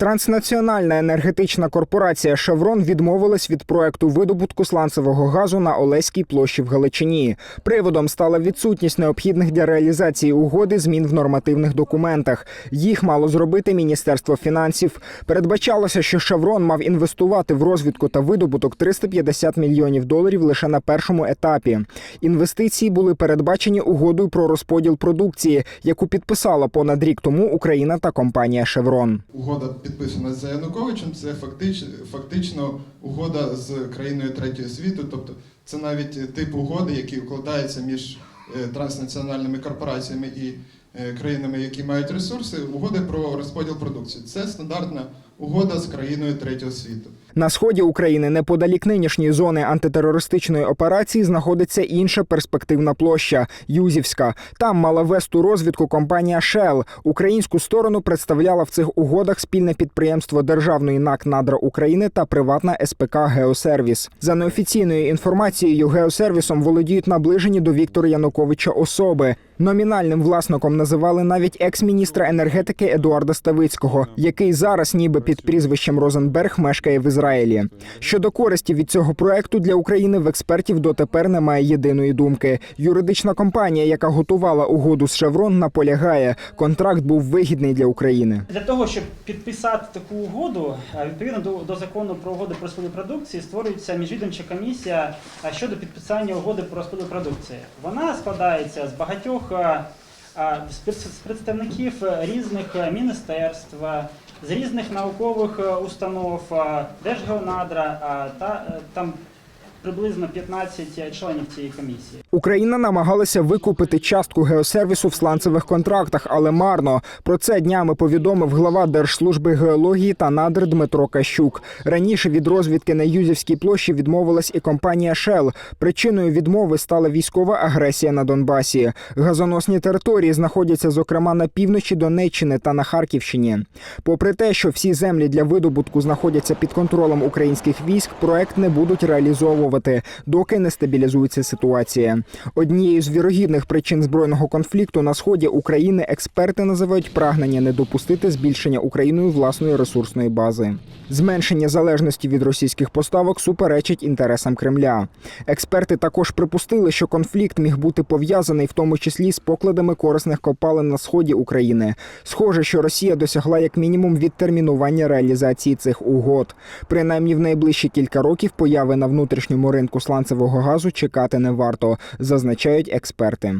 Транснаціональна енергетична корпорація Шеврон відмовилась від проекту видобутку сланцевого газу на Олеській площі в Галичині. Приводом стала відсутність необхідних для реалізації угоди змін в нормативних документах. Їх мало зробити Міністерство фінансів. Передбачалося, що Шеврон мав інвестувати в розвідку та видобуток 350 мільйонів доларів лише на першому етапі. Інвестиції були передбачені угодою про розподіл продукції, яку підписала понад рік тому Україна та компанія Шеврон. Угода підписана за Януковичем. Це фактично, фактично угода з країною третього світу. Тобто це навіть тип угоди, який укладається між е, транснаціональними корпораціями і е, країнами, які мають ресурси. Угоди про розподіл продукції. Це стандартна угода з країною третього світу. На сході України, неподалік нинішньої зони антитерористичної операції, знаходиться інша перспективна площа Юзівська. Там мала весту розвідку компанія Shell. Українську сторону представляла в цих угодах спільне підприємство Державної НАК Надра України та приватна СПК Геосервіс. За неофіційною інформацією, геосервісом володіють наближені до Віктора Януковича особи. Номінальним власником називали навіть екс-міністра енергетики Едуарда Ставицького, який зараз, ніби під прізвищем Розенберг, мешкає в Ізраїлі. Щодо користі від цього проекту для України в експертів дотепер немає єдиної думки. Юридична компанія, яка готувала угоду з Шеврон, наполягає, контракт був вигідний для України. Для того, щоб підписати таку угоду, відповідно до, до закону про угоди про розподіл продукції, створюється міжвідомча комісія щодо підписання угоди про розподіл продукції. Вона складається з багатьох з пред- представників е, різних е, міністерств, з різних наукових е, установ, Держгеонадра та там приблизно 15 членів цієї комісії. Україна намагалася викупити частку геосервісу в сланцевих контрактах, але марно. Про це днями повідомив глава Держслужби геології та надр Дмитро Кащук. Раніше від розвідки на Юзівській площі відмовилась і компанія Shell. Причиною відмови стала військова агресія на Донбасі. Газоносні території знаходяться зокрема на півночі Донеччини та на Харківщині. Попри те, що всі землі для видобутку знаходяться під контролем українських військ, проект не будуть реалізовувати, доки не стабілізується ситуація. Однією з вірогідних причин збройного конфлікту на сході України експерти називають прагнення не допустити збільшення Україною власної ресурсної бази. Зменшення залежності від російських поставок суперечить інтересам Кремля. Експерти також припустили, що конфлікт міг бути пов'язаний в тому числі з покладами корисних копалин на сході України. Схоже, що Росія досягла як мінімум відтермінування реалізації цих угод. Принаймні, в найближчі кілька років появи на внутрішньому ринку сланцевого газу чекати не варто, зазначають експерти.